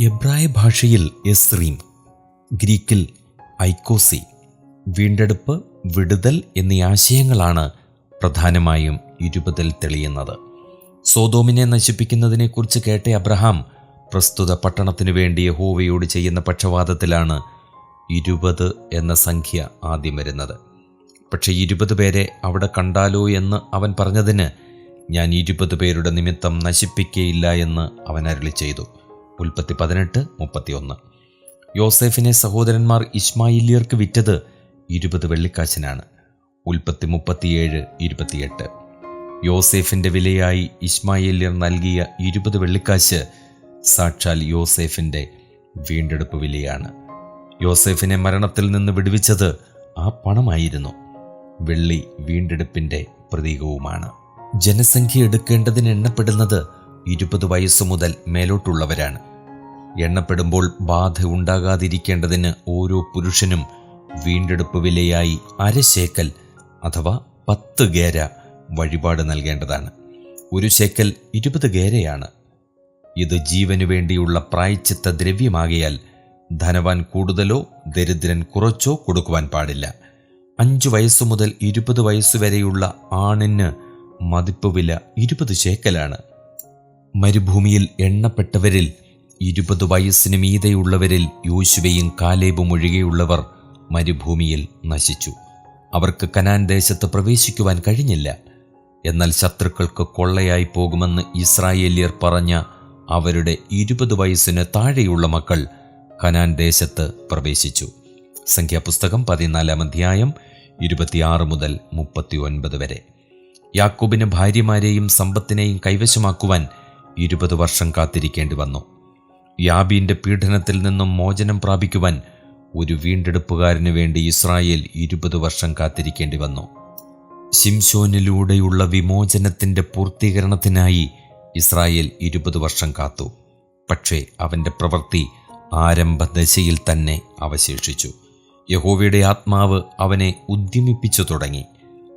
എബ്രായ ഭാഷയിൽ എസ്രീം ഗ്രീക്കിൽ ഐക്കോസി വീണ്ടെടുപ്പ് വിടുതൽ എന്നീ ആശയങ്ങളാണ് പ്രധാനമായും ഇരുപതിൽ തെളിയുന്നത്. സോതോമിനെ നശിപ്പിക്കുന്നതിനെക്കുറിച്ച് കേട്ട അബ്രഹാം പ്രസ്തുത പട്ടണത്തിനു വേണ്ടി യഹോവയോട് ചെയ്യുന്ന പക്ഷപാതത്തിലാണ് ഇരുപത് എന്ന സംഖ്യ ആദ്യം വരുന്നത്. പക്ഷേ ഇരുപത് പേരെ അവിടെ കണ്ടാലോ എന്ന് അവൻ പറഞ്ഞതിന് ഞാൻ ഇരുപത് പേരുടെ നിമിത്തം നശിപ്പിക്കയില്ല എന്ന് അവൻ അരുളി ചെയ്തു. ഉൽപ്പത്തി പതിനെട്ട് മുപ്പത്തിയൊന്ന്. യോസെഫിനെ സഹോദരന്മാർ ഇസ്മായിലിയർക്ക് വിറ്റത് ഇരുപത് വെള്ളിക്കാശിനാണ്. ഉൽപ്പത്തി മുപ്പത്തിയേഴ് ഇരുപത്തിയെട്ട്. യോസെഫിന്റെ വിലയായി ഇസ്മായിലിയർ നൽകിയ ഇരുപത് വെള്ളിക്കാശ് സാക്ഷാൽ യോസെഫിന്റെ വീണ്ടെടുപ്പ് വിലയാണ്. യോസേഫിനെ മരണത്തിൽ നിന്ന് വിടുവിച്ചത് ആ പണമായിരുന്നു. വെള്ളി വീണ്ടെടുപ്പിന്റെ പ്രതീകവുമാണ്. ജനസംഖ്യ എടുക്കേണ്ടതിന് എണ്ണപ്പെടുന്നത് ഇരുപത് വയസ്സു മുതൽ മേലോട്ടുള്ളവരാണ്. എണ്ണപ്പെടുമ്പോൾ ബാധ ഉണ്ടാകാതിരിക്കേണ്ടതിന് ഓരോ പുരുഷനും വീണ്ടെടുപ്പ് വിലയായി അരശേക്കൽ അഥവാ പത്ത് ഗേര വഴിപാട് നൽകേണ്ടതാണ്. ഒരു ശേക്കൽ ഇരുപത് ഗേരയാണ്. ഇത് ജീവനു വേണ്ടിയുള്ള പ്രായച്ചിത്ത ദ്രവ്യമാകിയാൽ ധനവാൻ കൂടുതലോ ദരിദ്രൻ കുറച്ചോ കൊടുക്കുവാൻ പാടില്ല. അഞ്ചു വയസ്സു മുതൽ ഇരുപത് വയസ്സുവരെയുള്ള ആണിന് മതിപ്പ് വില ഇരുപത് ശേക്കലാണ്. മരുഭൂമിയിൽ എണ്ണപ്പെട്ടവരിൽ ഇരുപത് വയസ്സിന് മീതെയുള്ളവരിൽ യോശുവയും കാലേബും ഒഴികെയുള്ളവർ മരുഭൂമിയിൽ നശിച്ചു. അവർക്ക് കനാൻ ദേശത്ത് പ്രവേശിക്കുവാൻ കഴിഞ്ഞില്ല. എന്നാൽ ശത്രുക്കൾക്ക് കൊള്ളയായി പോകുമെന്ന് ഇസ്രായേലിയർ പറഞ്ഞ അവരുടെ ഇരുപത് വയസ്സിന് താഴെയുള്ള മക്കൾ കനാൻ ദേശത്ത് പ്രവേശിച്ചു. സംഖ്യാപുസ്തകം പതിനാലാം അധ്യായം ഇരുപത്തിയാറ് മുതൽ മുപ്പത്തി ഒൻപത് വരെ. യാക്കൂബിന് ഭാര്യമാരെയും സമ്പത്തിനെയും കൈവശമാക്കുവാൻ ഇരുപത് വർഷം കാത്തിരിക്കേണ്ടി വന്നു. യാബീന്റെ പീഡനത്തിൽ നിന്നും മോചനം പ്രാപിക്കുവാൻ ഒരു വീണ്ടെടുപ്പുകാരന് വേണ്ടി ഇസ്രായേൽ ഇരുപത് വർഷം കാത്തിരിക്കേണ്ടി വന്നു. ശിംശോനിലൂടെയുള്ള വിമോചനത്തിന്റെ പൂർത്തീകരണത്തിനായി ഇസ്രായേൽ ഇരുപത് വർഷം കാത്തു. പക്ഷേ അവന്റെ പ്രവൃത്തി ആരംഭദശയിൽ തന്നെ അവശേഷിച്ചു. യഹോവയുടെ ആത്മാവ് അവനെ ഉദ്യമിപ്പിച്ചു തുടങ്ങി.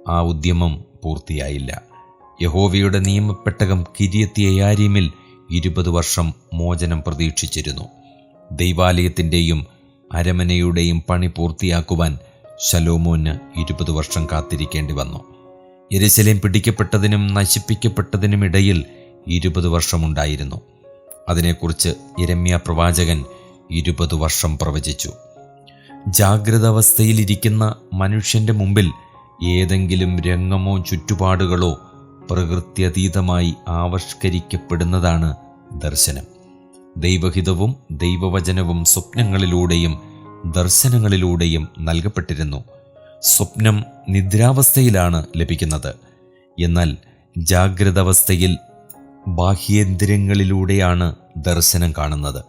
ആ ഉദ്യമം പൂർത്തിയായില്ല. യഹോവയുടെ നിയമപ്പെട്ടകം കിരിയത്തിയയാരീമിൽ ഇരുപത് വർഷം മോചനം പ്രതീക്ഷിച്ചിരുന്നു. ദൈവാലയത്തിന്റെയും അരമനയുടെയും പണി പൂർത്തിയാക്കുവാൻ ശലോമോന് ഇരുപത് വർഷം കാത്തിരിക്കേണ്ടി വന്നു. എരിശലേം പിടിക്കപ്പെട്ടതിനും നശിപ്പിക്കപ്പെട്ടതിനുമിടയിൽ ഇരുപത് വർഷമുണ്ടായിരുന്നു. അതിനെക്കുറിച്ച് ഇരമ്യ പ്രവാചകൻ ഇരുപത് വർഷം പ്രവചിച്ചു. ജാഗ്രത അവസ്ഥയിലിരിക്കുന്ന മനുഷ്യന്റെ മുമ്പിൽ ഏതെങ്കിലും രംഗമോ ചുറ്റുപാടുകളോ പ്രകൃത്യതീതമായി ആവിഷ്കരിക്കപ്പെടുന്നതാണ് ദർശനം. ദൈവഹിതവും ദൈവവചനവും സ്വപ്നങ്ങളിലൂടെയും ദർശനങ്ങളിലൂടെയും നൽകപ്പെട്ടിരുന്നു. സ്വപ്നം നിദ്രാവസ്ഥയിലാണ് ലഭിക്കുന്നത്. എന്നാൽ ജാഗ്രത അവസ്ഥയിൽ ബാഹ്യേന്ദ്രിയങ്ങളിലൂടെയാണ് ദർശനം കാണുന്നത്.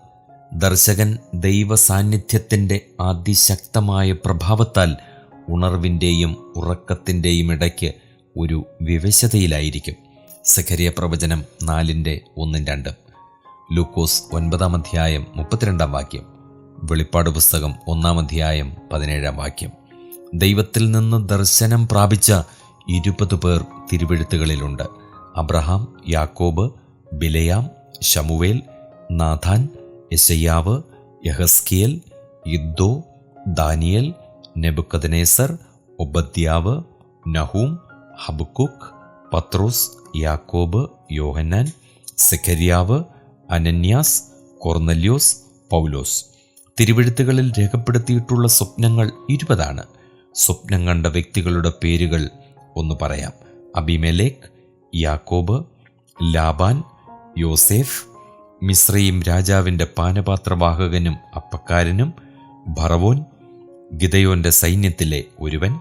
ദർശകൻ ദൈവ സാന്നിധ്യത്തിന്റെ അതിശക്തമായ പ്രഭാവത്താൽ ഉണർവിന്റെയും ഉറക്കത്തിന്റെയും ഇടയ്ക്ക് ഒരു വിവശതയിലായിരിക്കും. സഖരിയ പ്രവചനം നാലിന്റെ ഒന്നും രണ്ടും. ലൂക്കോസ് ഒൻപതാം അധ്യായം മുപ്പത്തിരണ്ടാം വാക്യം. വെളിപ്പാട് പുസ്തകം ഒന്നാം അധ്യായം പതിനേഴാം വാക്യം. ദൈവത്തിൽ നിന്ന് ദർശനം പ്രാപിച്ച ഇരുപത് പേർ തിരുവെഴുത്തുകളിലുണ്ട്. അബ്രഹാം യാക്കോബ് ബിലയാം ഷമുവേൽ നാഥാൻ യശയ്യാവ് യഹസ്കിയൽ യുദ്ധോ ദാനിയൽ നെബുക്കദനേസർ ഒബദ്യാവ് നഹൂം ഹബുക്കുക്ക് പത്രോസ് യാക്കോബ് യോഹന്നാൻ സെഖര്യാവ് അനന്യാസ് കൊർന്നല്യോസ് പൗലോസ്. തിരുവഴുത്തുകളിൽ രേഖപ്പെടുത്തിയിട്ടുള്ള സ്വപ്നങ്ങൾ ഇരുപതാണ്. സ്വപ്നം കണ്ട വ്യക്തികളുടെ പേരുകൾ ഒന്ന് പറയാം. അബിമെലേക്ക് യാക്കോബ് ലാബാൻ യോസേഫ് മിശ്രയും രാജാവിന്റെ പാനപാത്രവാഹകനും അപ്പക്കാരനും ഭറവോൻ ഗിതയോന്റെ സൈന്യത്തിലെ ഒരുവൻ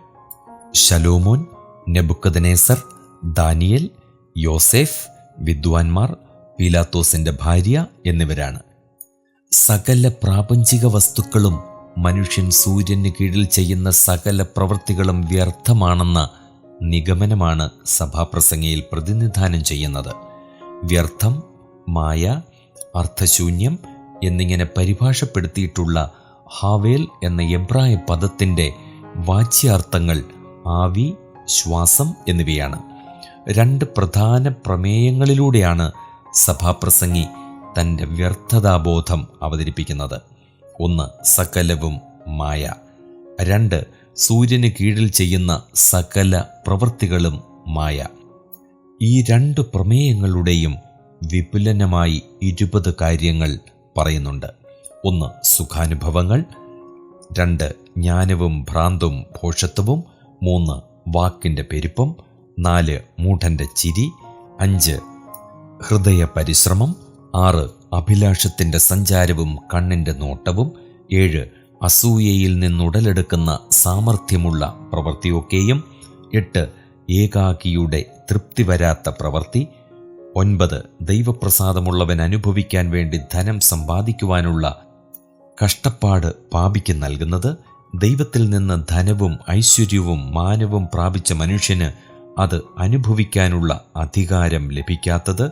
ശലോമോൻ നെബുക്കദനേസർ ദാനിയൽ യോസേഫ് വിദ്വാൻമാർ പീലാത്തോസിന്റെ ഭാര്യ എന്നിവരാണ്. സകല പ്രാപഞ്ചിക വസ്തുക്കളും മനുഷ്യൻ സൂര്യന് കീഴിൽ ചെയ്യുന്ന സകല പ്രവൃത്തികളും വ്യർത്ഥമാണെന്ന നിഗമനമാണ് സഭാപ്രസംഗയിൽ പ്രതിനിധാനം ചെയ്യുന്നത്. വ്യർത്ഥം മായ അർത്ഥശൂന്യം എന്നിങ്ങനെ പരിഭാഷപ്പെടുത്തിയിട്ടുള്ള ഹാവേൽ എന്ന എബ്രായ പദത്തിന്റെ വാച്യാർത്ഥങ്ങൾ ആവി ശ്വാസം എന്നിവയാണ്. രണ്ട് പ്രധാന പ്രമേയങ്ങളിലൂടെയാണ് സഭാപ്രസംഗി തന്റെ വ്യർത്ഥതാബോധം അവതരിപ്പിക്കുന്നത്. ഒന്ന് സകലവും മായ. രണ്ട് സൂര്യന് കീഴിൽ ചെയ്യുന്ന സകല പ്രവൃത്തികളും മായ. ഈ രണ്ട് പ്രമേയങ്ങളുടെയും വിപുലനമായി ഇരുപത് കാര്യങ്ങൾ പറയുന്നുണ്ട്. ഒന്ന് സുഖാനുഭവങ്ങൾ. രണ്ട് ജ്ഞാനവും ഭ്രാന്തും ഭോഷത്വവും. മൂന്ന് വാക്കിന്റെ പെരുപ്പം നാല് മൂഢന്റെ ചിരി അഞ്ച് ഹൃദയ പരിശ്രമം ആറ് അഭിലാഷത്തിന്റെ സഞ്ചാരവും കണ്ണിന്റെ നോട്ടവും ഏഴ് അസൂയയിൽ നിന്നുടലെടുക്കുന്ന സാമർഥ്യമുള്ള പ്രവൃത്തിയൊക്കെയും എട്ട് ഏകാകിയുടെ തൃപ്തി വരാത്ത പ്രവൃത്തി ഒൻപത് ദൈവപ്രസാദമുള്ളവൻ അനുഭവിക്കാൻ വേണ്ടി ധനം സമ്പാദിക്കുവാനുള്ള കഷ്ടപ്പാട് പാപിക്ക് നൽകുന്നത് ദൈവത്തിൽ നിന്ന് ധനവും ഐശ്വര്യവും മാനവും പ്രാപിച്ച മനുഷ്യന് അത് അനുഭവിക്കാനുള്ള അധികാരം ലഭിക്കാത്തത്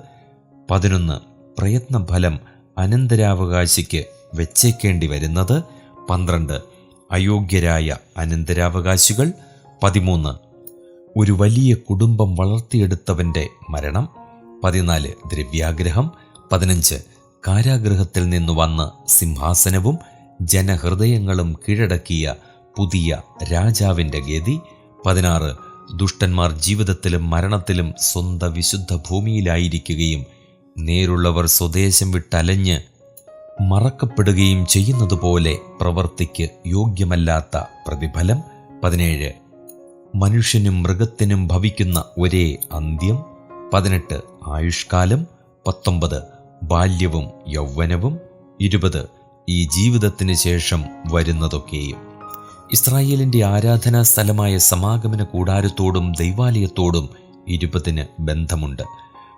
പതിനൊന്ന് പ്രയത്നഫലം അനന്തരാവകാശിക്ക് വെച്ചേക്കേണ്ടി വരുന്നത് പന്ത്രണ്ട് അയോഗ്യരായ അനന്തരാവകാശികൾ പതിമൂന്ന് ഒരു വലിയ കുടുംബം വളർത്തിയെടുത്തവന്റെ മരണം പതിനാല് ദ്രവ്യാഗ്രഹം പതിനഞ്ച് കാരാഗ്രഹത്തിൽ നിന്ന് വന്ന് സിംഹാസനവും ജനഹൃദയങ്ങളും കീഴടക്കിയ പുതിയ രാജാവിന്റെ ഗതി. പതിനാറ് ദുഷ്ടന്മാർ ജീവിതത്തിലും മരണത്തിലും സ്വന്ത വിശുദ്ധ ഭൂമിയിലായിരിക്കുകയും നേരുള്ളവർ സ്വദേശം വിട്ടലഞ്ഞ് മറക്കപ്പെടുകയും ചെയ്യുന്നതുപോലെ പ്രവർത്തിക്ക് യോഗ്യമല്ലാത്ത പ്രതിഫലം. പതിനേഴ് മനുഷ്യനും മൃഗത്തിനും ഭവിക്കുന്ന ഒരേ അന്ത്യം. പതിനെട്ട് ആയുഷ്കാലം. പത്തൊമ്പത് ബാല്യവും യൗവനവും. ഇരുപത് ഈ ജീവിതത്തിന് ശേഷം വരുന്നതൊക്കെയും. ഇസ്രായേലിന്റെ ആരാധനാ സ്ഥലമായ സമാഗമന കൂടാരത്തോടും ദൈവാലയത്തോടും ഇരുപതിന് ബന്ധമുണ്ട്.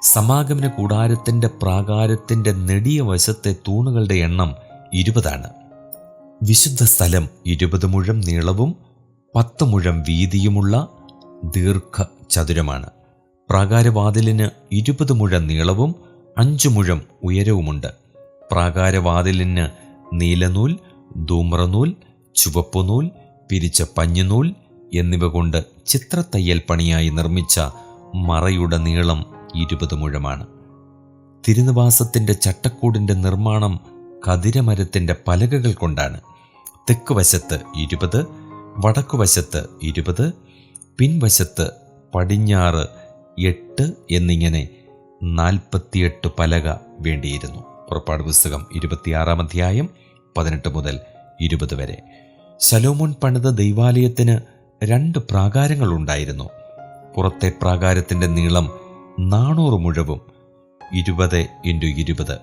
സമാഗമന കൂടാരത്തിന്റെ പ്രാകാരത്തിന്റെ നെടിയ വശത്തെ തൂണുകളുടെ എണ്ണം ഇരുപതാണ്. വിശുദ്ധ സ്ഥലം ഇരുപത് മുഴം നീളവും പത്ത് മുഴം വീതിയുമുള്ള ദീർഘ ചതുരമാണ് പ്രാകാരവാതിലിന് ഇരുപത് മുഴം നീളവും അഞ്ചു മുഴം ഉയരവുമുണ്ട്. പ്രാകാരവാതിലിന് നീലനൂൽ ധൂമ്രനൂൽ ചുവപ്പുനൂൽ പിരിച്ച പഞ്ഞുനൂൽ എന്നിവ കൊണ്ട് ചിത്രത്തയ്യൽ പണിയായി നിർമ്മിച്ച മറയുടെ നീളം ഇരുപത് മുഴമാണ്. തിരുനിവാസത്തിന്റെ ചട്ടക്കൂടിന്റെ നിർമ്മാണം കതിരമരത്തിന്റെ പലകകൾ കൊണ്ടാണ്. തെക്ക് വശത്ത് ഇരുപത് വടക്കുവശത്ത് ഇരുപത് പിൻവശത്ത് പടിഞ്ഞാറ് എട്ട് എന്നിങ്ങനെ നാൽപ്പത്തിയെട്ട് പലക വേണ്ടിയിരുന്നു. പുറപ്പാട് പുസ്തകം ഇരുപത്തിയാറാം അധ്യായം പതിനെട്ട് മുതൽ ഇരുപത് വരെ. സലോമോൻ പണിത ദൈവാലയത്തിന് രണ്ട് പ്രാകാരങ്ങളുണ്ടായിരുന്നു പുറത്തെ പ്രാകാരത്തിന്റെ നീളം നാനൂറ് മുഴവും ഇരുപത് ഇന്റു ഇരുപത്.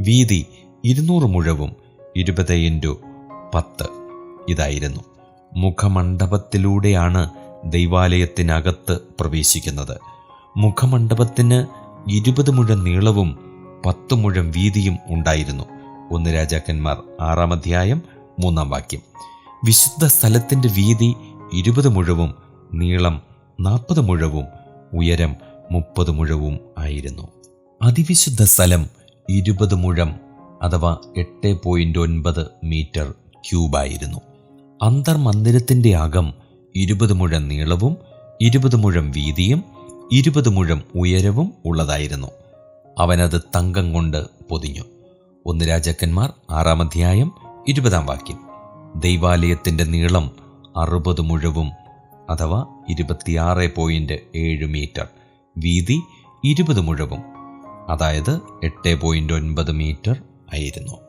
വീതി ഇരുന്നൂറ് മുഴവും ഇരുപത് ഇന്റു പത്ത് ഇതായിരുന്നു. മുഖമണ്ഡപത്തിലൂടെയാണ് ദൈവാലയത്തിനകത്ത് പ്രവേശിക്കുന്നത്. മുഖമണ്ഡപത്തിന് ഇരുപത് മുഴ നീളവും പത്ത് മുഴം വീതിയും ഉണ്ടായിരുന്നു. ഒന്ന് രാജാക്കന്മാർ ആറാം അധ്യായം മൂന്നാം വാക്യം. വിശുദ്ധ സ്ഥലത്തിന്റെ വീതി ഇരുപത് മുഴവും നീളം നാൽപ്പത് മുഴവും ഉയരം മുപ്പത് മുഴവും ആയിരുന്നു. അതിവിശുദ്ധ സ്ഥലം ഇരുപത് മുഴം അഥവാ എട്ട് പോയിന്റ് ഒൻപത് മീറ്റർ ക്യൂബായിരുന്നു. അന്തർമന്ദിരത്തിന്റെ അകം ഇരുപത് മുഴം നീളവും ഇരുപത് മുഴം വീതിയും ഇരുപത് മുഴം ഉയരവും ഉള്ളതായിരുന്നു. അവനത് തങ്കം കൊണ്ട് പൊതിഞ്ഞു. ഒന്ന് രാജാക്കന്മാർ ആറാം അധ്യായം ഇരുപതാം വാക്യം. ദൈവാലയത്തിന്റെ നീളം അറുപത് മുഴവും അഥവാ ഇരുപത്തിയാറ് പോയിന്റ് ഏഴ് മീറ്റർ വീതി ഇരുപത് മുഴവും അതായത് എട്ട് പോയിന്റ് ഒൻപത് മീറ്റർ ആയിരുന്നു.